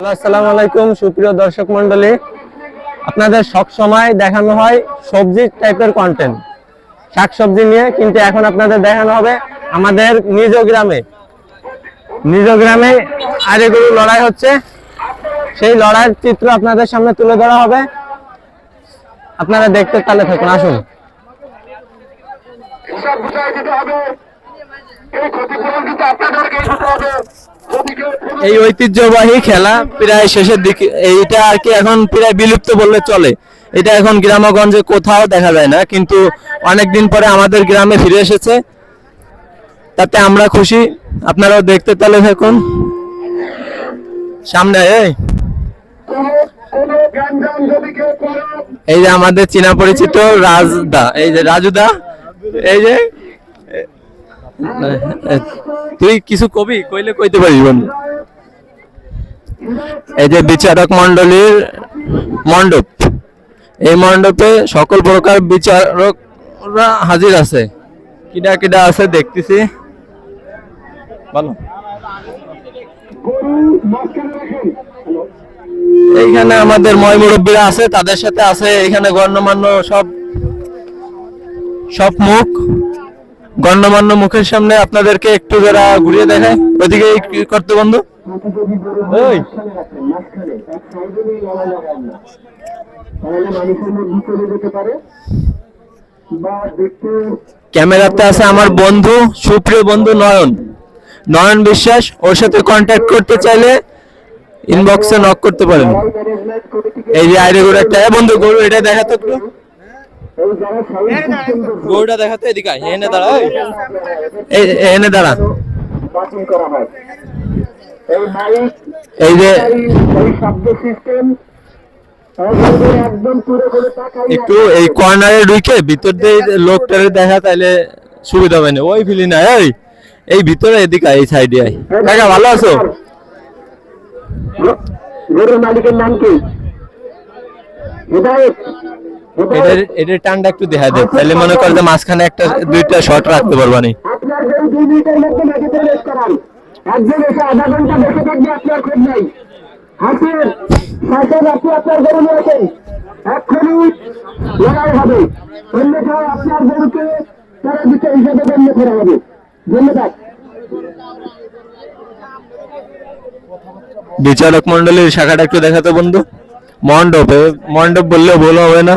আসসালামু আলাইকুম, সুপ্রিয় দর্শক মন্ডলী আপনাদের সব সময় দেখানো হয় সবজি টাইপের কন্টেন্ট শাকসবজি নিয়ে, কিন্তু এখন আপনাদের দেখানো হবে আমাদের নিজ গ্রামে। নিজ গ্রামে আরেগুলো লড়াই হচ্ছে। সেই লড়াইয়ের চিত্র আপনাদের সামনে তুলে ধরা হবে। আপনারা দেখতে তাহলে থাকুন, আসুন। হবে। এই ঐতিহ্যবাহী খেলা প্রায় শেষের দিকে, এইটা আর কি এখন প্রায় বিলুপ্ত বললে চলে। এটা এখন গ্রামগঞ্জে কোথাও দেখা যায় না, কিন্তু অনেক দিন পরে আমাদের গ্রামে ফিরে এসেছে। তাতে আমরা খুশি। আপনারাও দেখতে তাহলে থাকুন। সামনে, এই। এই যে আমাদের চীনা পরিচিত রাজদা, এই যে রাজুদা, এই যে তুই কিছু কবি? কইলে কইতে পারিস বন্ধু। এই যে বিচারক মন্ডলীর মণ্ডপ, এই মণ্ডপে সকল প্রকার বিচারকরা হাজির আছে। কিডা কিডা আছে দেখতেছি। রাখেন এইখানে আমাদের ময় মুরব্বীরা আছে, তাদের সাথে আছে এখানে গণ্যমান্য সব সব মুখ। গণ্যমান্য মুখের সামনে আপনাদেরকে একটু যারা ঘুরিয়ে দেখায় ওইদিকে কি করতে বন্ধু। ওই ক্যামেরাতে আছে আমার বন্ধু সুপ্রিয় বন্ধু নয়ন। নয়ন বিশ্বাস ওর সাথে কন্ট্যাক্ট করতে চাইলে ইনবক্সে নক করতে পারেন। এই যে আইরে গরু একটা বন্ধু গরু এটা দেখাতো একটু এই যারা সাউন্ড সিস্টেম গরুটা দেখাতে এদিকে আয়, এনে দাঁড়া এনে দাঁড়া করা হয়। এই যে এই শব্দ সিস্টেম একদম পুরো করে তাকাই একটু এই কর্নারে ঢুকে ভিতর দিয়ে লোকটারে দেখা তাইলে সুবিধা হবে না। ওই ফিলি না এই এই ভিতরে এদিকে এই সাইডে কাকা ভালো আছো? গরুর মালিকের নাম কি? হেদায়েত এটার এটার টানটা একটু দেখা দে। তাহলে মনে কর যে মাঝখানে একটা দুইটা শট রাখতে পারবানি আপনার গরু দুই মিনিটের মধ্যে মাটিতে রেস করান একজন এসে আধা ঘণ্টা বসে থাকবে আপনার খোঁজ নাই। হাসেন সাইকেল আপনি আপনার গরু নিয়ে এক্ষুনি লড়াই হবে। অন্যথায় আপনার গরুকে তারা দিতে হিসাবে গণ্য করা হবে। ধন্যবাদ। বিচারক মন্ডলীর শাখাটা একটু দেখাতো বন্ধু। মণ্ডপ মণ্ডপ বললেও ভুল হবে না।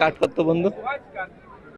কাট করতো বন্ধু?